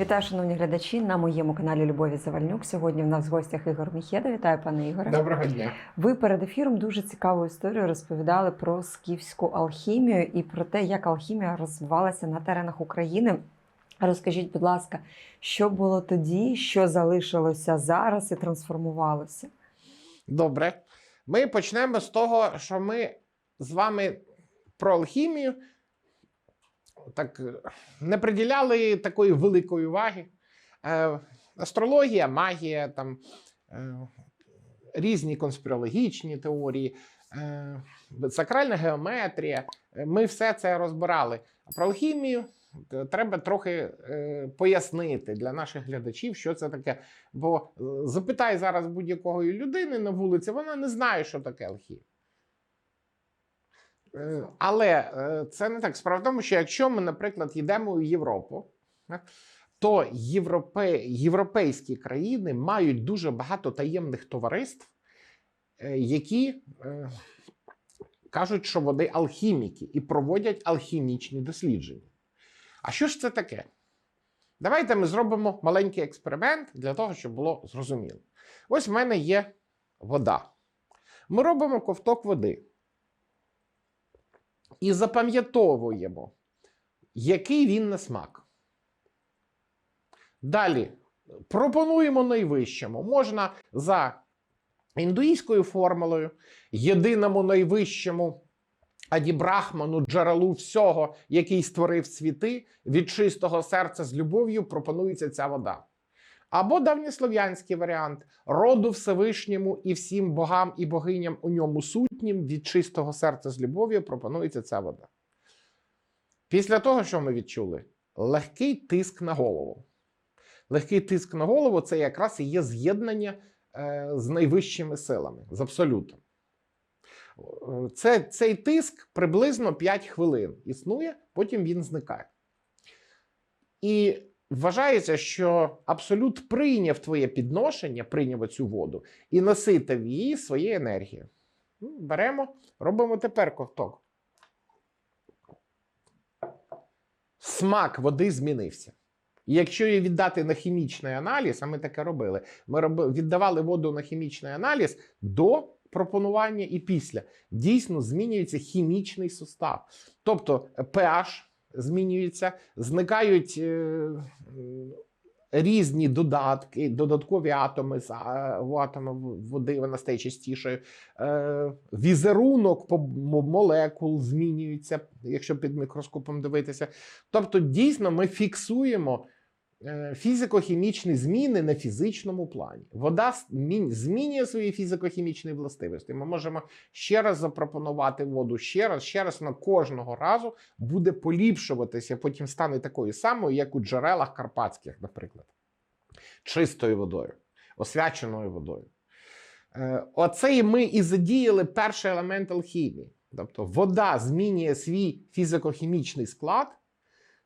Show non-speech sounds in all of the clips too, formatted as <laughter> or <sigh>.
Вітаю, шановні глядачі, на моєму каналі Любові Завальнюк. Сьогодні в нас в гостях Ігор Міхеда. Вітаю, пане Ігоре. Доброго дня. Ви перед ефіром дуже цікаву історію розповідали про скіфську алхімію і про те, як алхімія розвивалася на теренах України. Розкажіть, будь ласка, що було тоді, що залишилося зараз і трансформувалося? Добре. Ми почнемо з того, що ми з вами про алхімію так е, не приділяли такої великої уваги. Е, астрологія, магія, там, е, різні конспірологічні теорії, е, сакральна геометрія. Е, Ми все це розбирали. Про алхімію е, треба трохи е, пояснити для наших глядачів, що це таке. Бо запитай зараз будь-якої людини на вулиці, вона не знає, що таке алхімія. Е, Але е, це не так. Справа в тому, що якщо ми, наприклад, йдемо у Європу, то європе... європейські країни мають дуже багато таємних товариств, е, які е, кажуть, що вони алхіміки і проводять алхімічні дослідження. А що ж це таке? Давайте ми зробимо маленький експеримент для того, щоб було зрозуміло. Ось в мене є вода. Ми робимо ковток води і запам'ятовуємо, який він на смак. Далі пропонуємо найвищому. Можна за індуїзькою формулою, єдиному найвищому Адібрахману, джерелу всього, який створив світи, від чистого серця з любов'ю пропонується ця вода. Або давньослов'янський варіант роду Всевишньому і всім богам і богиням у ньому сутнім від чистого серця з любов'ю пропонується ця вода. Після того, що ми відчули, легкий тиск на голову. Легкий тиск на голову це якраз і є з'єднання е, з найвищими силами, з абсолютом. Це, цей тиск приблизно 5 хвилин існує, потім він зникає. І вважається, що абсолют прийняв твоє підношення, прийняв цю воду і наситив її своєю енергією. Ну, Беремо, робимо тепер ковток. Смак води змінився. І якщо її віддати на хімічний аналіз, а ми таке робили, ми віддавали воду на хімічний аналіз до пропонування і після. Дійсно змінюється хімічний сустав. Тобто pH змінюється, зникають е, різні додатки, додаткові атоми з атоми води, вона стає частішою. Е, візерунок по молекул змінюється, якщо під мікроскопом дивитися. Тобто, дійсно, ми фіксуємо фізико-хімічні зміни на фізичному плані. Вода змінює свої фізико-хімічні властивості. Ми можемо ще раз запропонувати воду, ще раз, ще раз на кожного разу буде поліпшуватися, потім стане такою самою, як у джерелах карпатських, наприклад, чистою водою, освяченою водою. Е, Оце і ми і задіяли перший елемент алхімії. Тобто вода змінює свій фізико-хімічний склад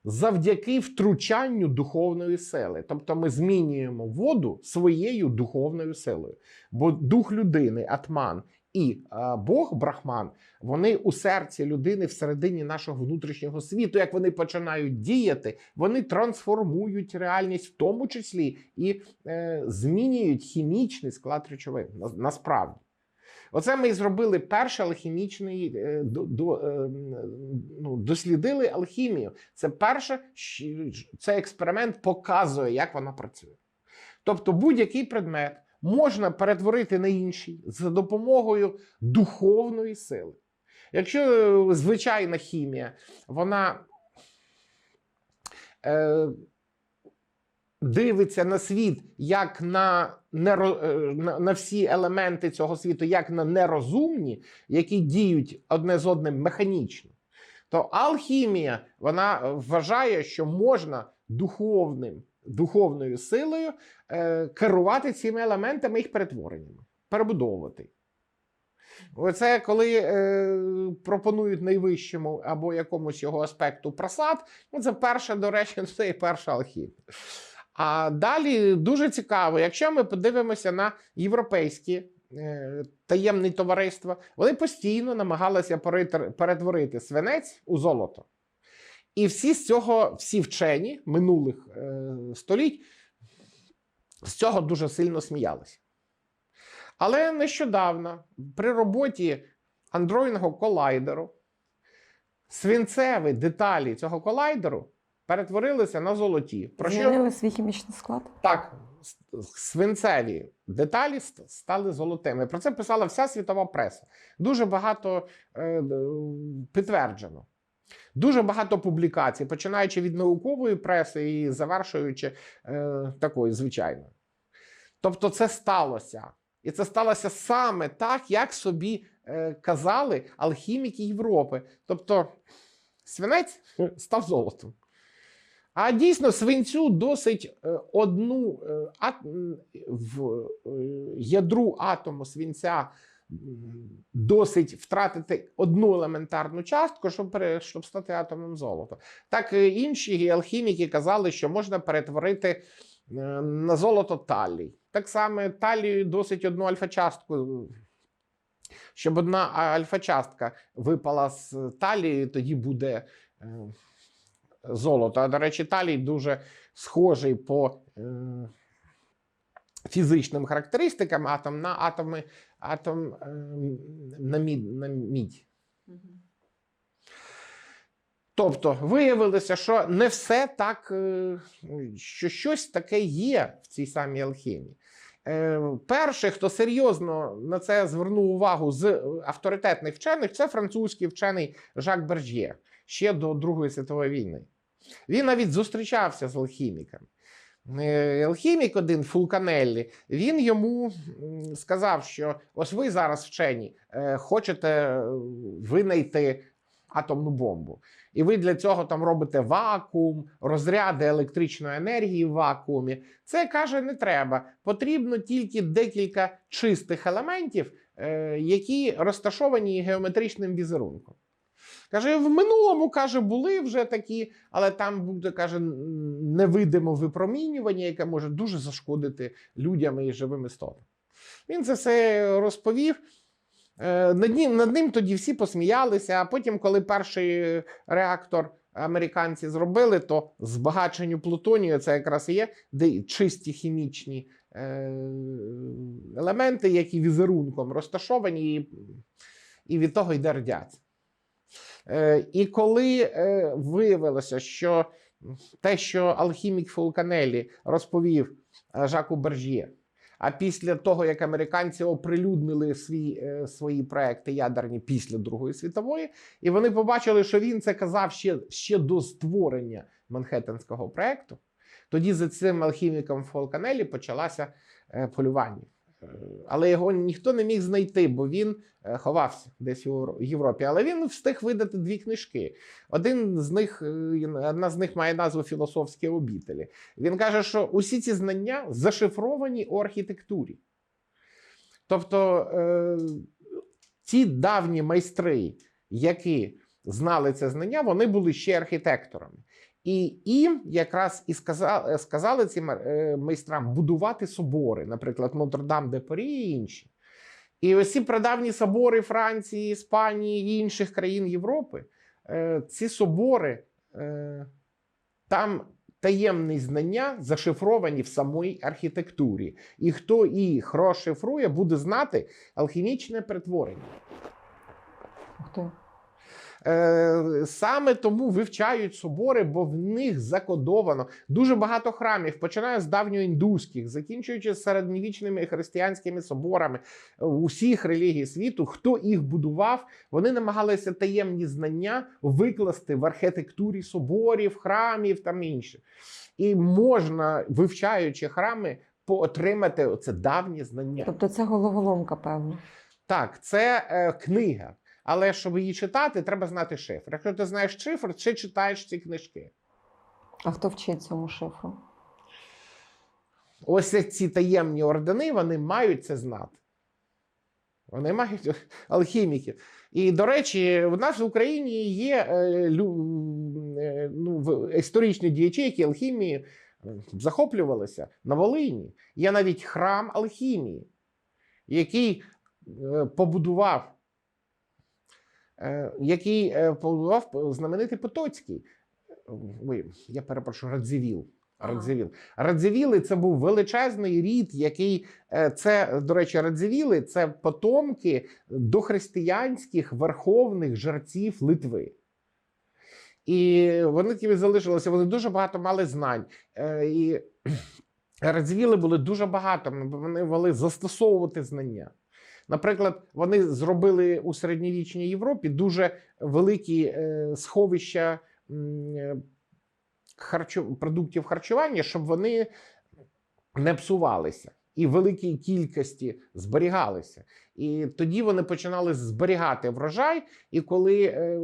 завдяки втручанню духовної сили. Тобто ми змінюємо воду своєю духовною силою. Бо дух людини, атман і е, Бог Брахман, вони у серці людини всередині нашого внутрішнього світу. Як вони починають діяти, вони трансформують реальність, в тому числі і е, змінюють хімічний склад речовин. На- Насправді. Оце ми і зробили перший алхімічний е, до, до, е, ну, дослідили алхімію. Це перше, цей експеримент показує, як вона працює. Тобто будь-який предмет можна перетворити на інший за допомогою духовної сили. Якщо е, звичайна хімія, вона дивиться на світ як на, неро, е, на, всі елементи цього світу, як на нерозумні, які діють одне з одним механічно, то алхімія вона вважає, що можна духовним, духовною силою е, керувати цими елементами їх перетвореннями, перебудовувати. Оце коли е, пропонують найвищому або якомусь його аспекту просад, ну це перша, до речі, <laughs> це і перша алхімія. А далі дуже цікаво, якщо ми подивимося на європейські е, таємні товариства, вони постійно намагалися перетворити свинець у золото. І всі з цього, всі вчені минулих е, століть з цього дуже сильно сміялися. Але нещодавно при роботі андроїдного колайдеру свинцеві деталі цього колайдеру перетворилися на золоті. Про що Змінили свій хімічний склад? так, свинцеві деталі стали золотими. Про це писала вся світова преса. Дуже багато е, підтверджено. Дуже багато публікацій, починаючи від наукової преси і завершуючи е, такою звичайною. Тобто, це сталося. І це сталося саме так, як собі е, казали алхіміки Європи. Тобто, свинець став золотом. А дійсно, свинцю досить е, одну е, ат- в е, ядру атому свинця досить втратити одну елементарну частку, щоб, щоб стати атомом золота. Так інші алхіміки казали, що можна перетворити на золото талій. Так само талію досить одну альфа-частку. Щоб одна альфа-частка випала з талії, тоді буде е, золото. А до речі, талій дуже схожий по е, фізичним характеристикам атом на атоми, атом е, на, мідь, на мідь. Тобто виявилося, що не все так, е, що щось таке є в цій самій алхімії. Е, Перший, хто серйозно на це звернув увагу з авторитетних вчених, це французький вчений Жак Бержє ще до Другої світової війни. Він навіть зустрічався з алхіміками. Е, Алхімік один Фулканеллі, він йому сказав, що ось ви зараз вчені е, хочете е, винайти атомну бомбу. І ви для цього там робите вакуум, розряди електричної енергії в вакуумі. Це каже, не треба. Потрібно тільки декілька чистих елементів, які розташовані геометричним візерунком. Каже, в минулому каже, були вже такі, але там буде каже невидиме випромінювання, яке може дуже зашкодити людям і живим істотам. Він це все розповів. Е, Над ним, над ним тоді всі посміялися. А потім, коли перший реактор американці зробили, то збагаченню плутонію це якраз і є де чисті хімічні е, елементи, які візерунком розташовані, і, від того йде радіація. Е, І коли е, виявилося, що те, що алхімік Фулканелі розповів е, Жаку Бержє, а після того, як американці оприлюднили свій, свої проекти ядерні після Другої світової, і вони побачили, що він це казав ще, ще до створення Манхеттенського проекту, тоді за цим алхіміком Фулканелі почалося полювання. Але його ніхто не міг знайти, бо він е, ховався десь у Європі. Але він встиг видати дві книжки. Один з них, е, одна з них має назву Філософські обітелі. Він каже, що усі ці знання зашифровані у архітектурі. Тобто е, ті давні майстри, які знали це знання, вони були ще архітекторами. І їм якраз і сказали, сказали цим е, майстрам будувати собори, наприклад, Нотр-Дам де Парі і інші. І ось ці прадавні собори Франції, Іспанії і інших країн Європи, е, ці собори, е, там таємні знання зашифровані в самій архітектурі. І хто їх розшифрує, буде знати алхімічне перетворення. Ух ти. Е, Саме тому вивчають собори, бо в них закодовано дуже багато храмів, починає з давньоіндуських, закінчуючи середньовічними християнськими соборами е, усіх релігій світу. Хто їх будував, вони намагалися таємні знання викласти в архітектурі соборів, храмів там інше. І можна, вивчаючи храми, поотримати оце давнє знання. Тобто це головоломка, певно. Так, це е, книга. Але щоб її читати, треба знати шифр. Якщо ти знаєш шифр, чи читаєш ці книжки. А хто вчить цьому шифру? Ось ці таємні ордени, вони мають це знати. Вони мають <laughs> алхіміки. І, до речі, в нас в Україні є е, е, ну, історичні діячі, які алхімією е, захоплювалися на Волині. Є навіть храм алхімії, який побудував, який е, побудував знаменитий Потоцький. ой, я перепрошую, Радзивіл. Радзивіл. Радзивіли це був величезний рід, який е, це, до речі, Радзивіли це потомки дохристиянських верховних жерців Литви. І вони тими залишилися. Вони дуже багато мали знань. Е, І <clears throat> Радзивіли були дуже багато. Вони могли застосовувати знання. Наприклад, вони зробили у середньовічній Європі дуже великі е, сховища е, продуктів харчування, щоб вони не псувалися і великій кількості зберігалися. І тоді вони починали зберігати врожай. І коли е,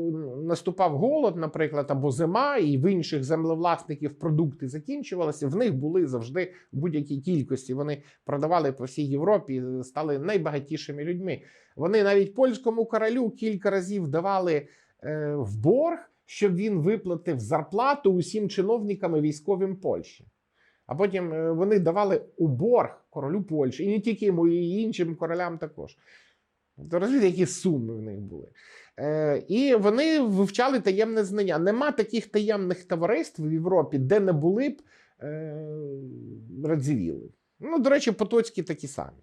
наступав голод, наприклад, або зима, і в інших землевласників продукти закінчувалися, в них були завжди в будь-якій кількості. Вони продавали по всій Європі, і стали найбагатішими людьми. Вони навіть польському королю кілька разів давали е, в борг, щоб він виплатив зарплату усім чиновникам і військовим Польщі. А потім е, вони давали у борг королю Польщі, і не тільки йому, і іншим королям також. То розумієте, які суми в них були. Е, і вони вивчали таємне знання. Нема таких таємних товариств в Європі, де не були б е, радзівіли. Ну, до речі, потоцькі такі самі.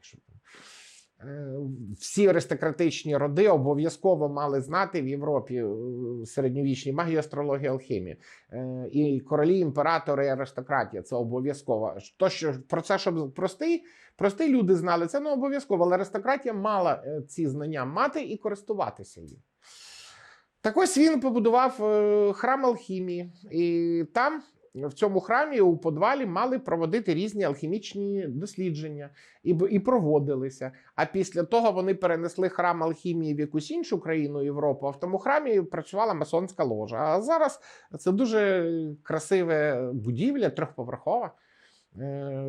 Е, всі аристократичні роди обов'язково мали знати в Європі е, середньовічній магію, астрологію, алхімію. Е, і королі, імператори, і аристократія це обов'язково. То, що про це, щоб простий, прості люди знали, це не обов'язково, але аристократія мала ці знання мати і користуватися їм. Так ось він побудував храм алхімії, і там, в цьому храмі, у подвалі, мали проводити різні алхімічні дослідження і, і проводилися. А після того вони перенесли храм алхімії в якусь іншу країну Європу. А в тому храмі працювала масонська ложа. А зараз це дуже красива будівля, трьохповерхова. Е,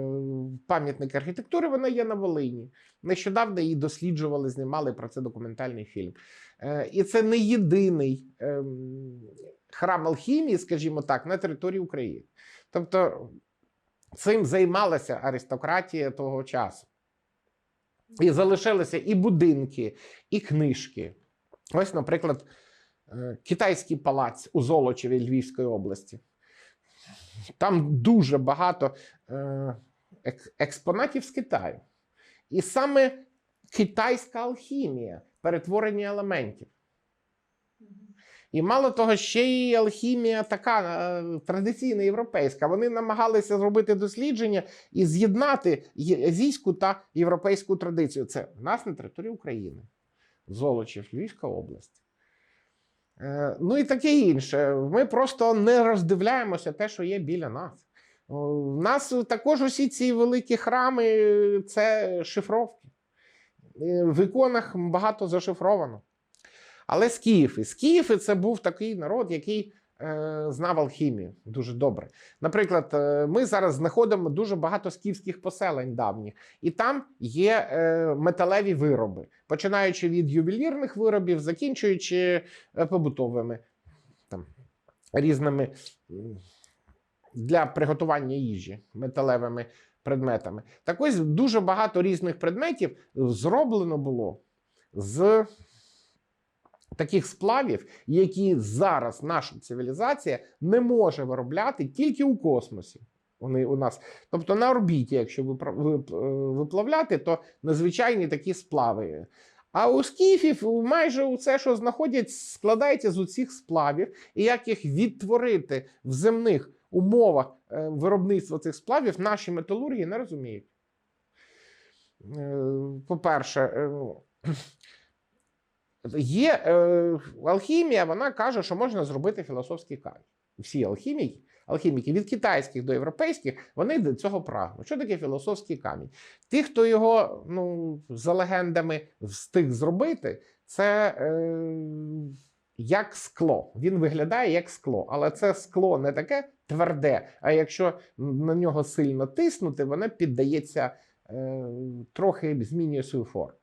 Пам'ятник архітектури вона є на Волині. Нещодавно її досліджували, знімали про це документальний фільм. Е, І це не єдиний ем, храм алхімії, скажімо так, на території України. Тобто цим займалася аристократія того часу. І залишилися і будинки, і книжки. Ось, наприклад, е, китайський палац у Золочеві Львівської області. Там дуже багато е, експонатів з Китаю. І саме китайська алхімія, перетворення елементів. І мало того, ще й алхімія така е, традиційна європейська. Вони намагалися зробити дослідження і з'єднати азійську та європейську традицію. Це в нас на території України, Золочів, Львівська область. Е, Ну і таке інше. Ми просто не роздивляємося те, що є біля нас. В нас також усі ці великі храми е, це шифровки. В іконах багато зашифровано. Але скіфи. Скіфи це був такий народ, який е, знав алхімію дуже добре. Наприклад, е, ми зараз знаходимо дуже багато скіфських поселень давніх, і там є е, металеві вироби, починаючи від ювелірних виробів, закінчуючи е, побутовими там, різними для приготування їжі металевими предметами. Так ось дуже багато різних предметів зроблено було з таких сплавів, які зараз наша цивілізація не може виробляти тільки у космосі. Вони у нас, тобто на орбіті, якщо е, виплавляти, то надзвичайні такі сплави. А у скіфів майже усе, що знаходять, складається з усіх сплавів, і як їх відтворити в земних умовах е, виробництва цих сплавів, наші металурги не розуміють. Е, По-перше, е, Є е, алхімія, вона каже, що можна зробити філософський камінь. Всі алхіміки, алхіміки від китайських до європейських, вони до цього прагнуть. Що таке філософський камінь? Ті, хто його ну, за легендами встиг зробити, це е, як скло. Він виглядає як скло, але це скло не таке тверде. А якщо на нього сильно тиснути, воно піддається е, трохи змінює свою форму.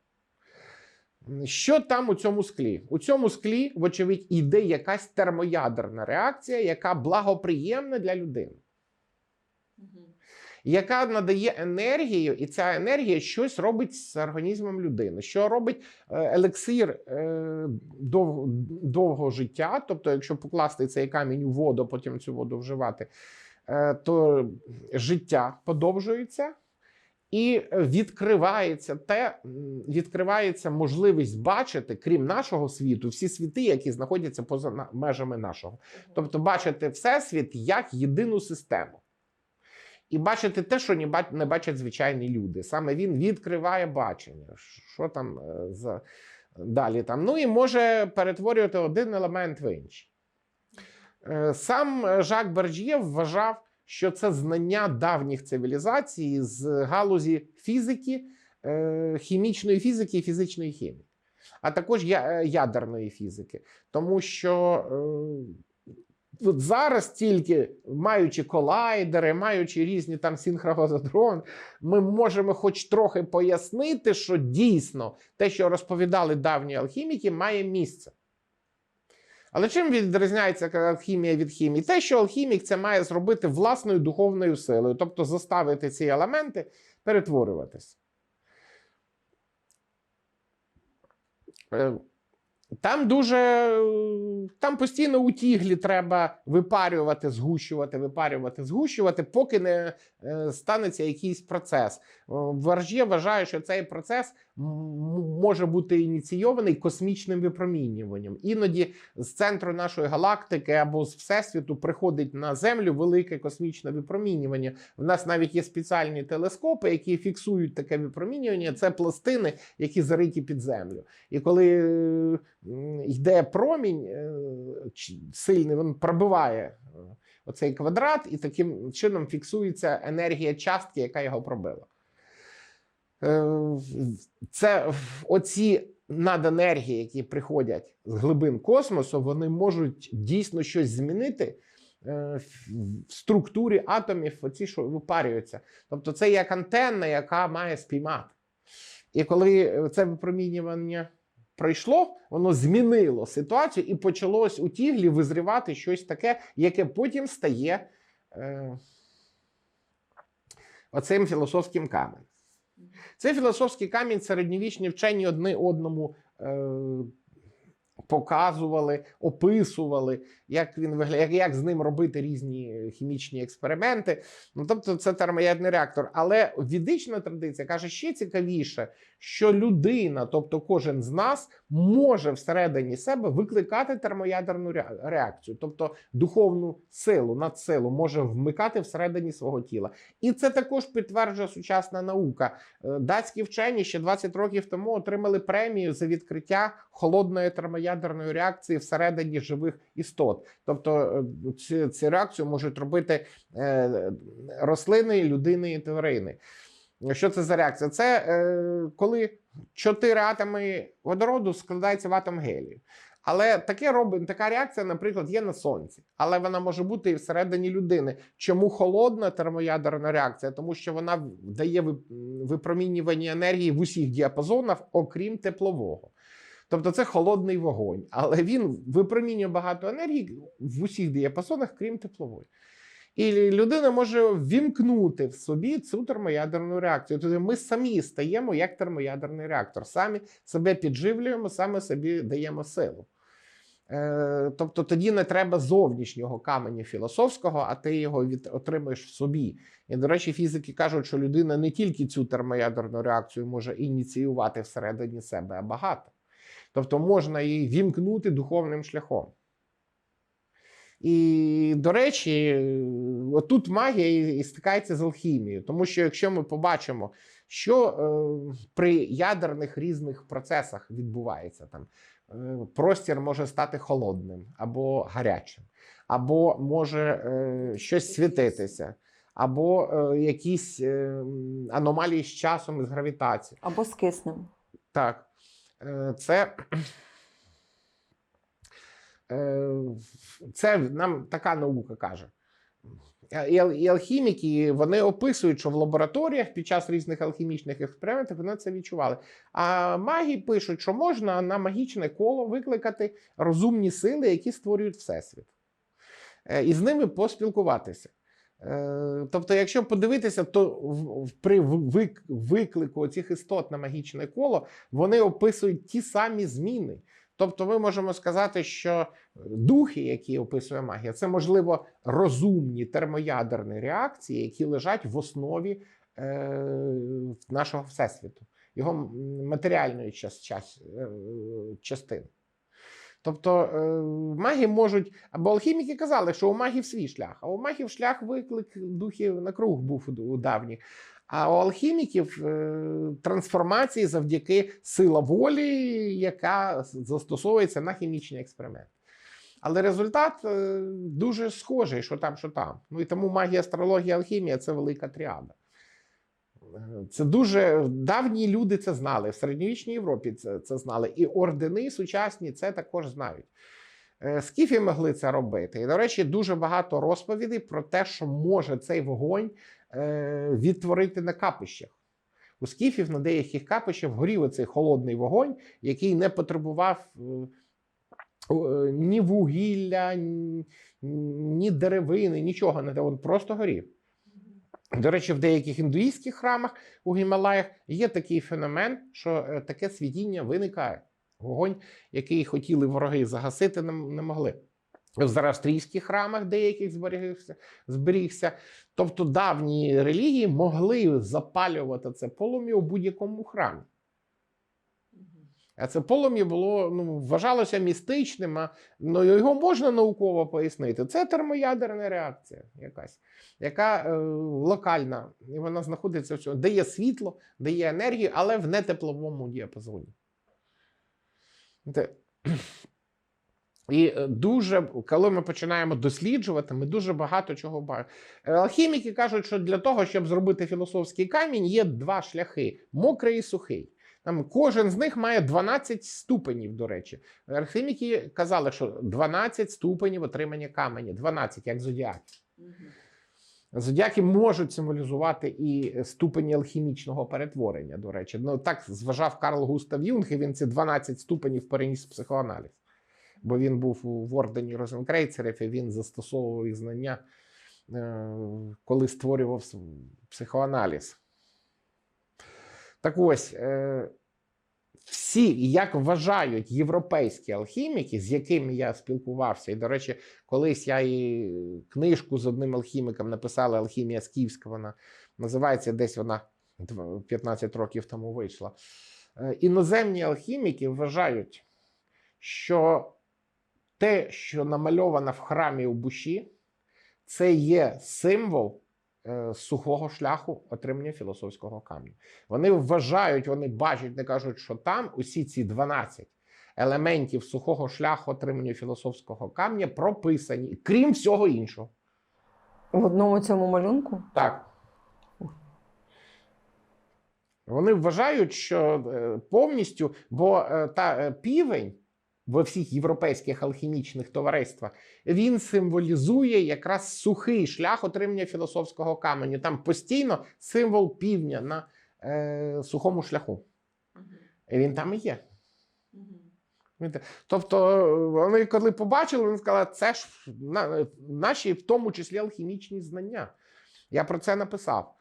Що там у цьому склі? У цьому склі, вочевидь, іде якась термоядерна реакція, яка благоприємна для людини. яка надає енергію, і ця енергія щось робить з організмом людини. Що робить е, елексир е, дов, довгого життя? Тобто, якщо покласти цей камінь у воду, потім цю воду вживати, е, то життя подовжується. І відкривається те, відкривається можливість бачити, крім нашого світу, всі світи, які знаходяться поза межами нашого. Тобто бачити всесвіт як єдину систему. І бачити те, що не бачать звичайні люди. Саме він відкриває бачення. Що там е, за далі там. Ну і може перетворювати один елемент в інший. Е, Сам е, Жак Берджіє вважав, що це знання давніх цивілізацій з галузі фізики, е, хімічної фізики і фізичної хімії, а також е, ядерної фізики. Тому що е, от зараз тільки маючи колайдери, маючи різні там синхрогозодрон, ми можемо хоч трохи пояснити, що дійсно те, що розповідали давні алхіміки, має місце. Але чим відрізняється алхімія від хімії? Те, що алхімік це має зробити власною духовною силою, тобто заставити ці елементи перетворюватися. Е, Там дуже там постійно у тіглі треба випарювати, згущувати, випарювати, згущувати, поки не станеться якийсь процес. Варжє вважає, що цей процес може бути ініційований космічним випромінюванням. Іноді з центру нашої галактики або з всесвіту приходить на Землю велике космічне випромінювання. У нас навіть є спеціальні телескопи, які фіксують таке випромінювання. Це пластини, які зариті під землю. І коли е, йде промінь е, сильний, він пробиває е, оцей квадрат, і таким чином фіксується енергія частки, яка його пробила. Е, Це оці наденергії, які приходять з глибин космосу, вони можуть дійсно щось змінити е, в структурі атомів, оці, що випарюються. Тобто, це як антенна, яка має спіймати. І коли це випромінювання пройшло, воно змінило ситуацію і почалось у тіглі визрівати щось таке, яке потім стає е, оцим філософським каменем. Цей філософський камінь середньовічні вчені одне одному е, показували, описували, як він виглядає, як, з ним робити різні хімічні експерименти. Ну, тобто, це термоядний реактор. Але ведична традиція каже ще цікавіше, що людина, тобто кожен з нас, може всередині себе викликати термоядерну реакцію, тобто духовну силу, надсилу може вмикати всередині свого тіла. І це також підтверджує сучасна наука. Е, Датські вчені ще 20 років тому отримали премію за відкриття холодної термоядерної реакції всередині живих істот. Тобто е, ці, ці реакцію можуть робити е, рослини, людини і тварини. Що це за реакція? Це е, коли чотири атоми водороду складаються в атом гелію. Але таке робить така реакція, наприклад, є на сонці, але вона може бути і всередині людини. Чому холодна термоядерна реакція? Тому що вона дає випромінювання енергії в усіх діапазонах, окрім теплового. Тобто це холодний вогонь, але він випромінює багато енергії в усіх діапазонах, крім теплової. І людина може ввімкнути в собі цю термоядерну реакцію. Тобто ми самі стаємо як термоядерний реактор, самі себе підживлюємо, саме собі даємо силу. Е, тобто тоді не треба зовнішнього каменю філософського, а ти його від, отримуєш в собі. І, до речі, фізики кажуть, що людина не тільки цю термоядерну реакцію може ініціювати всередині себе, а багато. Тобто можна її вімкнути духовним шляхом. І, до речі, отут магія і- і стикається з алхімією, тому що якщо ми побачимо, що е, при ядерних різних процесах відбувається там, е, простір може стати холодним або гарячим, або може е, щось світитися, або е, якісь е, аномалії з часом і з гравітацією. Або з киснем. Так, це, <clears throat> е, це нам така наука каже. Е, І, алхіміки вони описують, що в лабораторіях під час різних алхімічних експериментів вони це відчували. А маги пишуть, що можна на магічне коло викликати розумні сили, які створюють всесвіт, Е, і з ними поспілкуватися. Е, Тобто, якщо подивитися, то при виклику цих істот на магічне коло вони описують ті самі зміни. Тобто, ми можемо сказати, що духи, які описує магія, це можливо розумні термоядерні реакції, які лежать в основі е, нашого всесвіту, його матеріальної е, частини. Тобто е, маги можуть, або алхіміки казали, що у магів свій шлях, а у магів шлях виклик духів на круг був у- давніх. А у алхіміків е, трансформації завдяки сила волі, яка застосовується на хімічний експеримент. Але результат е, дуже схожий, що там, що там. Ну і тому магія, астрологія, алхімія це велика тріада. Це дуже давні люди це знали. В середньовічній Європі це, це знали. І ордени сучасні це також знають. Е, Скіфи могли це робити. І, до речі, дуже багато розповідей про те, що може цей вогонь е, відтворити на капищах. У скіфів на деяких капищах горів оцей холодний вогонь, який не потребував е, ні вугілля, ні деревини, нічого не він просто горів. До речі, в деяких індуїстських храмах у Гімалаях є такий феномен, що е, таке світіння виникає. Вогонь, який хотіли вороги загасити, не, могли. В зарастрійських храмах деяких зберігся, зберігся. Тобто давні релігії могли запалювати це полум'я у будь-якому храмі. Це полум'я було ну, вважалося містичним, а ну, його можна науково пояснити. Це термоядерна реакція якась, яка е, локальна, і вона знаходиться в цьому, де світло, де є енергія, але в нетепловому діапазоні. І е, дуже, коли ми починаємо досліджувати, ми дуже багато чого бачимо. Алхіміки кажуть, що для того, щоб зробити філософський камінь, є два шляхи: мокрий і сухий. Там кожен з них має 12 ступенів, до речі. Алхіміки казали, що 12 ступенів отримання каменя, 12, як зодіаки. Зодіаки можуть символізувати і ступені алхімічного перетворення, до речі. Ну, так зважав Карл Густав Юнг, і він ці 12 ступенів переніс в психоаналіз. Бо він був в ордені Розенкрейцерів, і він застосовував їх знання, е, коли створював психоаналіз. Так ось, е, всі, як вважають європейські алхіміки, з якими я спілкувався, і, до речі, колись я і книжку з одним алхіміком написала Алхімія Скіфська. Вона називається десь вона дв- 15 років тому вийшла. Е, Іноземні алхіміки вважають, що те, що намальовано в храмі у Буші, це є символ сухого шляху отримання філософського каменю. Вони вважають, вони бачать, не кажуть, що там усі ці 12 елементів сухого шляху отримання філософського камня прописані, крім всього іншого. В одному цьому малюнку? Так. Вони вважають, що е, повністю, бо е, та е, півень во всіх європейських алхімічних товариствах він символізує якраз сухий шлях отримання філософського каменю. Там постійно символ півня на е, сухому шляху. І він там і є. Тобто, вони коли побачили, вони сказали, це ж наші, в тому числі, алхімічні знання. Я про це написав.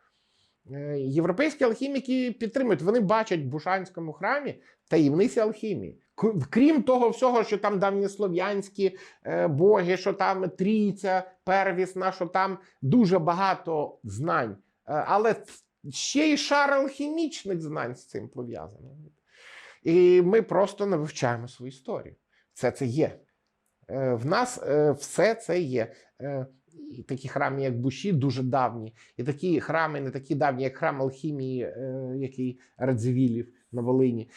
Е, Європейські алхіміки підтримують, вони бачать в Бушанському храмі таємниці алхімії. Крім того всього, що там давньослов'янські е, боги, що там трійця первісна, що там дуже багато знань. Е, але ще й шар алхімічних знань з цим пов'язаний. І ми просто не вивчаємо свою історію. Це це є. Е, В нас все це є. І такі храми, як Буші, дуже давні. І такі храми, не такі давні, як храм алхімії, який Радзивілів на Волині.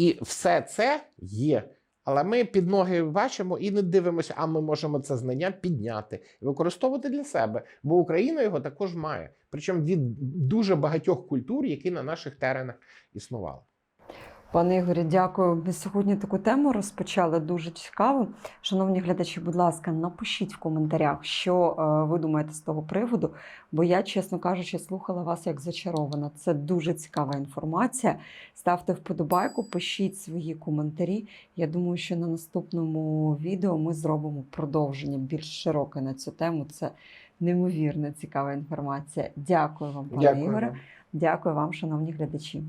І все це є. Але ми під ноги бачимо і не дивимося, а ми можемо це знання підняти і використовувати для себе. Бо Україна його також має. Причому від дуже багатьох культур, які на наших теренах існували. Пане Ігорі, дякую. Ми сьогодні таку тему розпочали дуже цікаво. Шановні глядачі, будь ласка, напишіть в коментарях, що е, ви думаєте з того приводу, бо я, чесно кажучи, слухала вас як зачарована. Це дуже цікава інформація. Ставте вподобайку, пишіть свої коментарі. Я думаю, що на наступному відео ми зробимо продовження більш широке на цю тему. Це Неймовірно цікава інформація. Дякую вам, пане Дякую. Ігоре. Дякую вам, шановні глядачі.